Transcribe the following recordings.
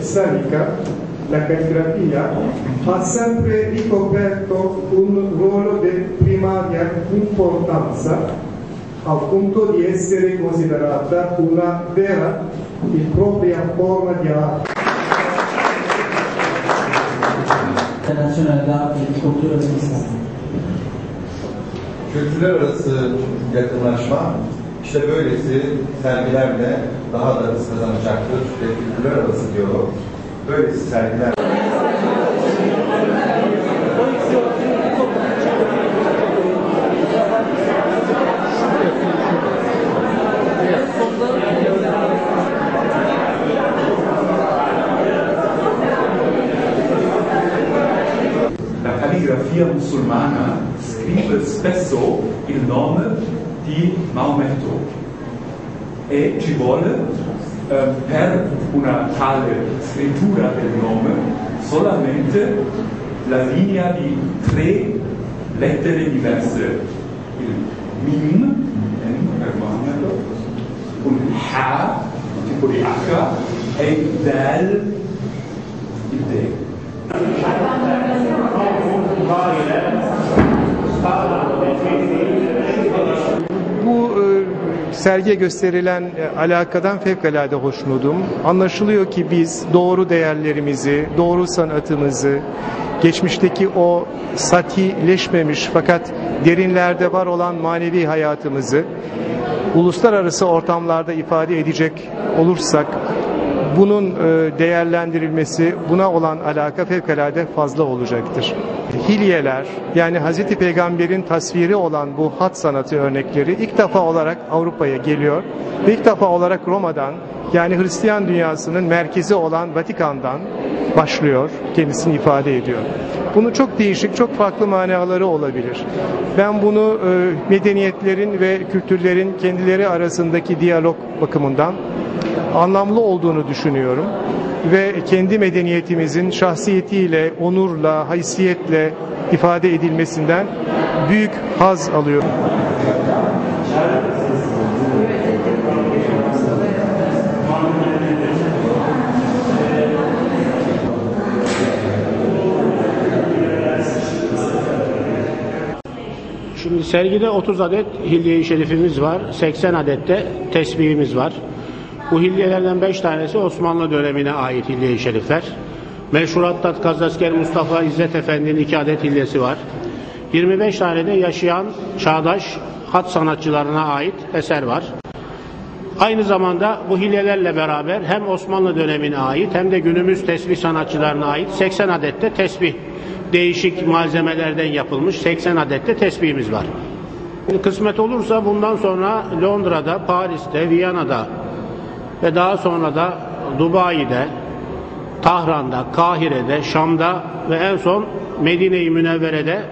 storica, la calligrafia, ha sempre ricoperto un ruolo di primaria importanza al punto di essere considerata una vera e propria forma di arte. Internazionale d'arte e di cultura dell'Islam. Kültürler arası yakınlaşma işte böylesi sergilerle daha da hız kazanacaktır ve kültürler arası diyalog böylesi sergiler. La calligrafia musulmana scrive spesso il nome di Maometto e ci vuole eh, per una tale scrittura del nome solamente la linea di tre lettere diverse, il Mim, M per Maometto, un Ha, tipo di H, e Dal, il D. sergiye gösterilen e, alakadan fevkalade hoşnutum. Anlaşılıyor ki biz doğru değerlerimizi, doğru sanatımızı, geçmişteki o satileşmemiş fakat derinlerde var olan manevi hayatımızı uluslararası ortamlarda ifade edecek olursak bunun e, değerlendirilmesi, buna olan alaka fevkalade fazla olacaktır. Hilyeler, yani Hz. Peygamber'in tasviri olan bu hat sanatı örnekleri ilk defa olarak Avrupa'ya geliyor ve ilk defa olarak Roma'dan, yani Hristiyan dünyasının merkezi olan Vatikan'dan başlıyor, kendisini ifade ediyor. Bunun çok değişik, çok farklı manaları olabilir. Ben bunu e, medeniyetlerin ve kültürlerin kendileri arasındaki diyalog bakımından anlamlı olduğunu düşünüyorum ve kendi medeniyetimizin şahsiyetiyle, onurla, haysiyetle ifade edilmesinden büyük haz alıyorum. Şimdi sergide 30 adet hilye-i şerifimiz var. 80 adet de tesbihimiz var. Bu hilyelerden 5 tanesi Osmanlı dönemine ait hilye-i şerifler. Meşhur Hattat Kazasker Mustafa İzzet Efendi'nin 2 adet hilyesi var. 25 tane de yaşayan çağdaş hat sanatçılarına ait eser var. Aynı zamanda bu hilyelerle beraber hem Osmanlı dönemine ait hem de günümüz tesbih sanatçılarına ait 80 adet de tesbih değişik malzemelerden yapılmış 80 adet de tesbihimiz var. Kısmet olursa bundan sonra Londra'da, Paris'te, Viyana'da ve daha sonra da Dubai'de, Tahran'da, Kahire'de, Şam'da ve en son Medine-i Münevvere'de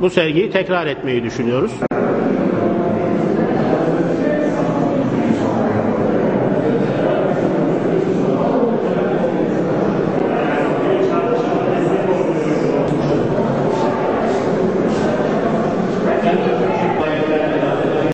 bu sergiyi tekrar etmeyi düşünüyoruz.